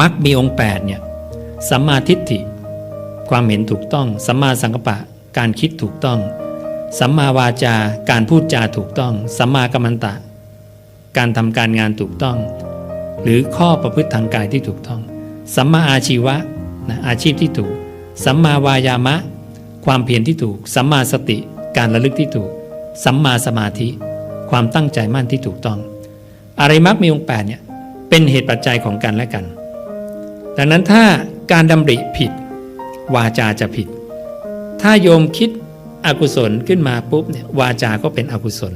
มักมีองค์8เนี่ยสัมมาทิฏฐิ ความเห็นถูกต้อง สัมมาสังกัปปะการคิดถูกต้อง สัมมาวาจาการพูดจาถูกต้อง สัมมากัมมันตะ การทำการงานถูกต้อง หรือข้อประพฤติทางกายที่ถูกต้อง สัมมาอาชีวะนะอาชีพที่ถูก สัมมาวายามะ ความเพียรที่ถูก สัมมาสติ การระลึกที่ถูก สัมมาสมาธิ ความตั้งใจมั่นที่ถูกต้อง อะไรมักมีองค์แปดเนี่ยเป็นเหตุปัจจัยของกันและกัน ดังนั้นถ้าการดำริผิด วาจาจะผิด ถ้าโยมคิดอกุศลขึ้นมาปุ๊บเนี่ยวาจาก็เป็นอกุศล